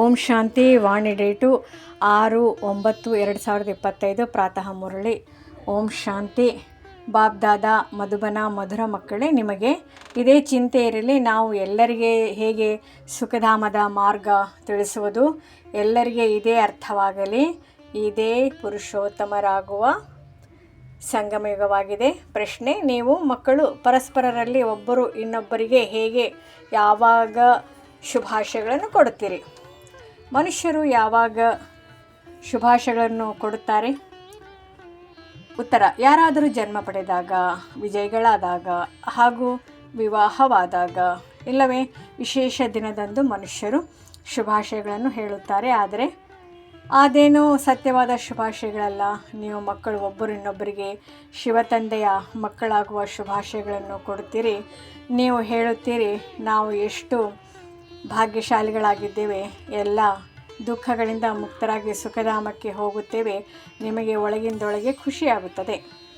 ಓಂ ಶಾಂತಿ, ವಾಣಿ date, ಆರು, ಒಂಬತ್ತು, ಎರಡು ಸಾವಿರದ ಇಪ್ಪತ್ತೈದು, ಪ್ರಾತಃ ಮುರಳಿ. ಓಂ ಶಾಂತಿ. ಬಾಬ್ದಾದ ಮಧುಬನ, ಮಧುರ ಮಕ್ಕಳೇ, ನಿಮಗೆ ಇದೇ ಚಿಂತೆ ಇರಲಿ. ನಾವು ಎಲ್ಲರಿಗೆ ಹೇಗೆ ಸುಖಧಾಮದ ಮಾರ್ಗ ತಿಳಿಸುವುದು? ಎಲ್ಲರಿಗೆ ಇದೇ ಅರ್ಥವಾಗಲಿ. ಇದೇ ಪುರುಷೋತ್ತಮರಾಗುವ ಸಂಗಮಯುಗವಾಗಿದೆ. ಪ್ರಶ್ನೆ, ನೀವು ಮಕ್ಕಳು ಪರಸ್ಪರರಲ್ಲಿ ಒಬ್ಬರು ಇನ್ನೊಬ್ಬರಿಗೆ ಹೇಗೆ ಯಾವಾಗ ಶುಭಾಶಯಗಳನ್ನು ಕೊಡುತ್ತೀರಿ? ಮನುಷ್ಯರು ಯಾವಾಗ ಶುಭಾಶಯಗಳನ್ನು ಕೊಡುತ್ತಾರೆ? ಉತ್ತರ, ಯಾರಾದರೂ ಜನ್ಮ ಪಡೆದಾಗ, ವಿಜಯಗಳಾದಾಗ ಹಾಗೂ ವಿವಾಹವಾದಾಗ, ಇಲ್ಲವೇ ವಿಶೇಷ ದಿನದಂದು ಮನುಷ್ಯರು ಶುಭಾಶಯಗಳನ್ನು ಹೇಳುತ್ತಾರೆ. ಆದರೆ, ಅದೇನೋ ಸತ್ಯವಾದ ಶುಭಾಶಯಗಳಲ್ಲ. ನೀವು ಮಕ್ಕಳು ಒಬ್ಬರು ಇನ್ನೊಬ್ಬರಿಗೆ ಶಿವತಂದೆಯ ಮಕ್ಕಳಾಗುವ ಶುಭಾಶಯಗಳನ್ನು ಕೊಡುತ್ತೀರಿ. ನೀವು ಹೇಳುತ್ತೀರಿ, ನಾವು ಎಷ್ಟು ಭಾಗ್ಯಶಾಲಿಗಳಾಗಿದ್ದೇವೆ. ಎಲ್ಲ ದುಃಖಗಳಿಂದ ಮುಕ್ತರಾಗಿ ಸುಖಧಾಮಕ್ಕೆ ಹೋಗುತ್ತೇವೆ. ನಿಮಗೆ ಒಳಗಿಂದೊಳಗೆ ಖುಷಿಯಾಗುತ್ತದೆ.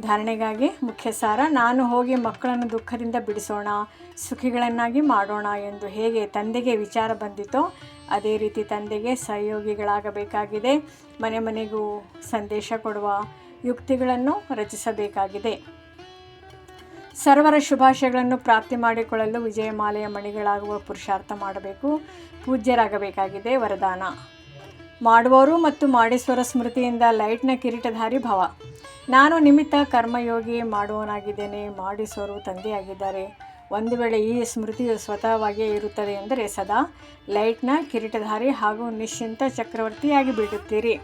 ಧಾರಣೆಗಾಗಿ ಮುಖ್ಯ ಸಾರ, ನಾನು ಹೋಗಿ ಮಕ್ಕಳನ್ನು ದುಃಖದಿಂದ ಬಿಡಿಸೋಣ, ಸುಖಿಗಳನ್ನಾಗಿ ಮಾಡೋಣ ಎಂದು ಹೇಗೆ ತಂದೆಗೆ ವಿಚಾರ ಬಂದಿತೋ, ಅದೇ ರೀತಿ ತಂದೆಗೆ ಸಹಯೋಗಿಗಳಾಗಬೇಕಾಗಿದೆ. ಮನೆ ಮನೆಗೂ ಸಂದೇಶ ಕೊಡುವ ಯುಕ್ತಿಗಳನ್ನು ರಚಿಸಬೇಕಾಗಿದೆ. ಸರ್ವರ ಶುಭಾಶಯಗಳನ್ನು ಪ್ರಾಪ್ತಿ ಮಾಡಿಕೊಳ್ಳಲು ವಿಜಯಮಾಲೆಯ ಮಣಿಗಳಾಗುವ ಪುರುಷಾರ್ಥ ಮಾಡಬೇಕು. ಪೂಜ್ಯರಾಗಬೇಕಾಗಿದೆ ವರದಾನ. ಮಾಡುವವರು ಮತ್ತು ಮಾಡಿಸುವರ ಸ್ಮೃತಿಯಿಂದ ಲೈಟ್ನ ಕಿರೀಟಧಾರಿ ಭವ. ನಾನು ನಿಮಿತ್ತ ಕರ್ಮಯೋಗಿ ಮಾಡುವವನಾಗಿದ್ದೇನೆ ಮಾಡಿಸುವರು ತಂದೆಯಾಗಿದ್ದಾರೆ. ಒಂದು ವೇಳೆ ಈ ಸ್ಮೃತಿಯು ಸ್ವತಃವಾಗಿಯೇ ಇರುತ್ತದೆ ಎಂದರೆ ಸದಾ ಲೈಟ್ನ ಕಿರೀಟಧಾರಿ ಹಾಗೂ ನಿಶ್ಚಿಂತ ಚಕ್ರವರ್ತಿಯಾಗಿ ಬಿಡುತ್ತೀರಿ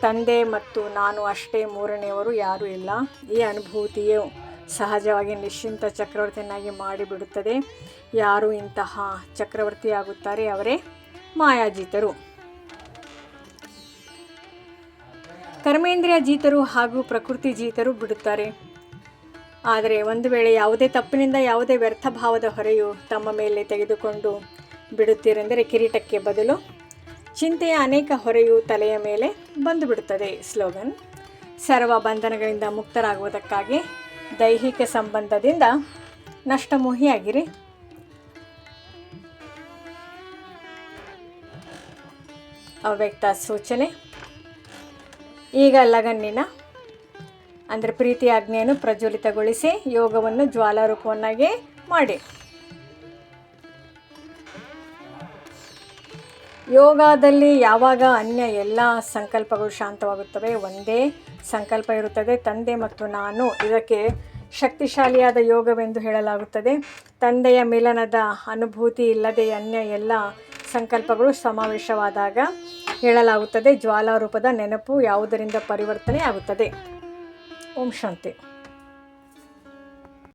ತಂದೆ ಮತ್ತು ನಾನು ಅಷ್ಟೇ ಮೂರನೆಯವರು, ಯಾರೂ ಇಲ್ಲ. ಈ ಅನುಭೂತಿಯು ಸಹಜವಾಗಿ ನಿಶ್ಚಿಂತ ಚಕ್ರವರ್ತಿಯನ್ನಾಗಿ ಮಾಡಿಬಿಡುತ್ತದೆ. ಯಾರು ಇಂತಹ ಚಕ್ರವರ್ತಿಯಾಗುತ್ತಾರೆ ಅವರೇ ಮಾಯಾಜೀತರು. ಕರ್ಮೇಂದ್ರಿಯ ಜೀತರು ಹಾಗೂ ಪ್ರಕೃತಿ ಜೀತರು ಬಿಡುತ್ತಾರೆ. ಆದರೆ ಒಂದು ವೇಳೆ ಯಾವುದೇ ತಪ್ಪಿನಿಂದ ಯಾವುದೇ ವ್ಯರ್ಥ ಭಾವದ ಹೊರೆಯು ತಮ್ಮ ಮೇಲೆ ತೆಗೆದುಕೊಂಡು ಬಿಡುತ್ತೀರೆಂದರೆ ಕಿರೀಟಕ್ಕೆ ಬದಲು ಚಿಂತೆಯ ಅನೇಕ ಹೊರೆಯು ತಲೆಯ ಮೇಲೆ ಬಂದುಬಿಡುತ್ತದೆ. ಸ್ಲೋಗನ್, ಸರ್ವ ಬಂಧನಗಳಿಂದ ಮುಕ್ತರಾಗುವುದಕ್ಕಾಗಿ ದೈಹಿಕ ಸಂಬಂಧದಿಂದ ನಷ್ಟಮೋಹಿಯಾಗಿರಿ ಅವ್ಯಕ್ತ ಸೂಚನೆ. ಈಗ ಲಗನ್ನಿನ ಅಂದರೆ ಪ್ರೀತಿಯಾಜ್ಞೆಯನ್ನು ಪ್ರಜ್ವಲಿತಗೊಳಿಸಿ ಯೋಗವನ್ನು ಜ್ವಾಲಾರೂಪವನ್ನಾಗಿ ಮಾಡಿ. ಯೋಗದಲ್ಲಿ ಯಾವಾಗ ಅನ್ಯ ಎಲ್ಲ ಸಂಕಲ್ಪಗಳು ಶಾಂತವಾಗುತ್ತವೆ, ಒಂದೇ ಸಂಕಲ್ಪ ಇರುತ್ತದೆ. ತಂದೆ ಮತ್ತು ನಾನು ಇದಕ್ಕೆ ಶಕ್ತಿಶಾಲಿಯಾದ ಯೋಗವೆಂದು ಹೇಳಲಾಗುತ್ತದೆ. ತಂದೆಯ ಮಿಲನದ ಅನುಭೂತಿ ಇಲ್ಲದೆ ಅನ್ಯ ಎಲ್ಲ ಸಂಕಲ್ಪಗಳು ಸಮಾವೇಶವಾದಾಗ ಹೇಳಲಾಗುತ್ತದೆ. ಜ್ವಾಲಾರೂಪದ ನೆನಪು ಯಾವುದರಿಂದ ಪರಿವರ್ತನೆ ಆಗುತ್ತದೆ ಓಂ ಶಾಂತಿ.